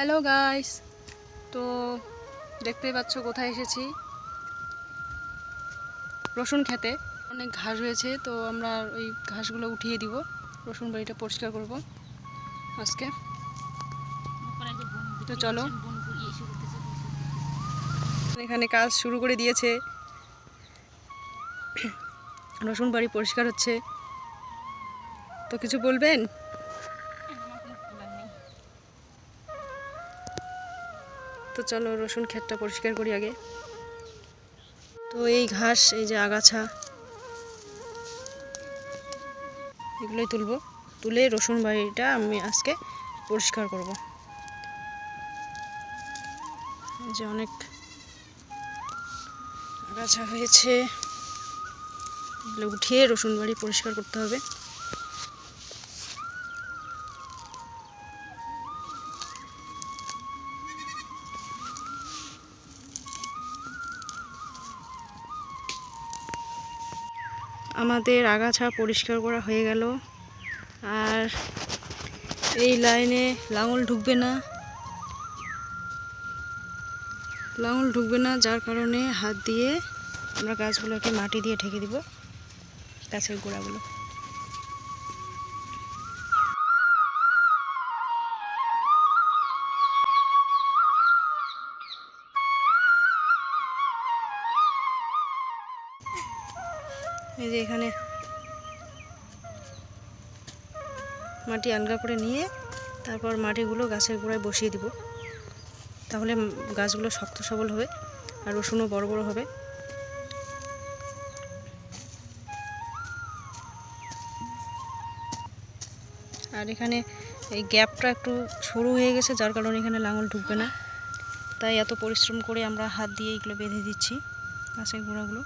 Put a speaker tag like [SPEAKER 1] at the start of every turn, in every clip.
[SPEAKER 1] Hello guys তো দেখতেই পাচ্ছ, কোথায় এসেছি? রসুন খেতে। অনেক ঘাস হয়েছে, তো আমরা ওই ঘাসগুলো উঠিয়ে দিব। রসুন বাড়িটা পরিষ্কার করব আজকে। তো চলো। এখানে কাজ শুরু করে দিয়েছে। রসুন বাড়ি পরিষ্কার হচ্ছে। তো কিছু বলবেন? তো চলো রসুন ক্ষেতটা পরিষ্কার করি আগে। তো এই ঘাস, এই যে আগাছা, এগুলোই তুলবো। তুলে রসুন বাড়িটা আমি আজকে পরিষ্কার করব। যে অনেক আগাছা হয়েছে। এগুলো উঠিয়ে রসুন বাড়ি পরিষ্কার করতে হবে। আমাদের আগাছা পরিষ্কার করা হয়ে গেল। আর এই লাইনে লাঙল ঢুকবে না। লাঙল ঢুকবে না, যার কারণে হাত দিয়ে আমরা গাছগুলোকে মাটি দিয়ে ঢেকে দিব, গাছের গোড়াগুলো। এই যে এখানে মাটি আলগা করে নিয়ে তারপর মাটিগুলো গাছের গোড়ায় বসিয়ে দিব। তাহলে গাছগুলো শক্ত সবল হবে আর রসুনও বড় বড় হবে। আর এখানে এই গ্যাপটা একটু সরু হয়ে গেছে, যার কারণে এখানে লাঙল ঢুকবে না। তাই এত পরিশ্রম করে আমরা হাত দিয়ে এগুলো বেঁধে দিচ্ছি গাছের গোড়াগুলো।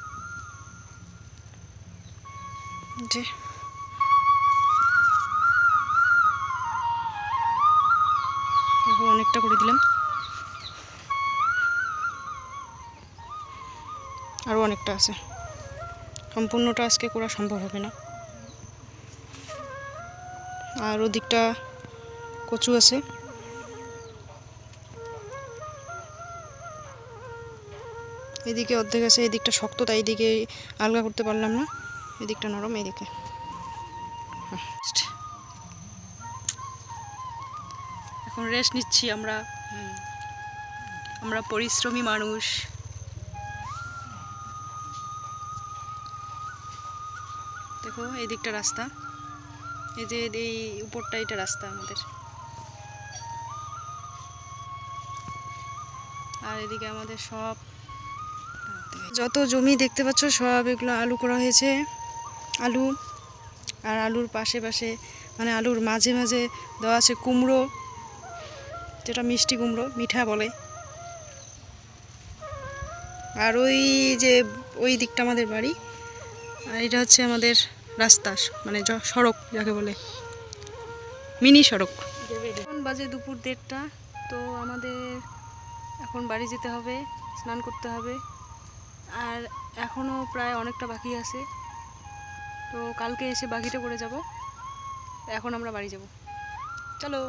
[SPEAKER 1] যে দেখো, অনেকটা করে দিলাম। আরও অনেকটা আছে। সম্পূর্ণটা আজকে করা সম্ভব হবে না। আর ওদিকটা কচু আছে। এদিকে অর্ধেক আছে, এদিকটা শক্ত, তাই এদিকে আলগা করতে পারলাম না। এদিকটা নরম এদিকে। এখন রেস্ট নিচ্ছি আমরা। আমরা পরিশ্রমী মানুষ। দেখো এই দিকটা রাস্তা। এই যে এই উপরটা এটা রাস্তা আমাদের। আর এদিকে আমাদের সব যত জমি দেখতে পাচ্ছ সব এগুলো আলু করা হয়েছে। আলু আর আলুর পাশে পাশে মানে আলুর মাঝে মাঝে দেওয়া আছে কুমড়ো, যেটা মিষ্টি কুমড়ো, মিঠা বলে। আর ওই যে, ওই দিকটা আমাদের বাড়ি, আর এটা হচ্ছে আমাদের রাস্তা মানে সড়ক যাকে বলে। মিনি সড়ক। এখন বাজে দুপুর দেড়টা, তো আমাদের এখন বাড়ি যেতে হবে, স্নান করতে হবে। আর এখনও প্রায় অনেকটা বাকি আছে। তো কালকে এসে বাকিটা করে যাব। এখন আমরা বাড়ি যাব। চলো।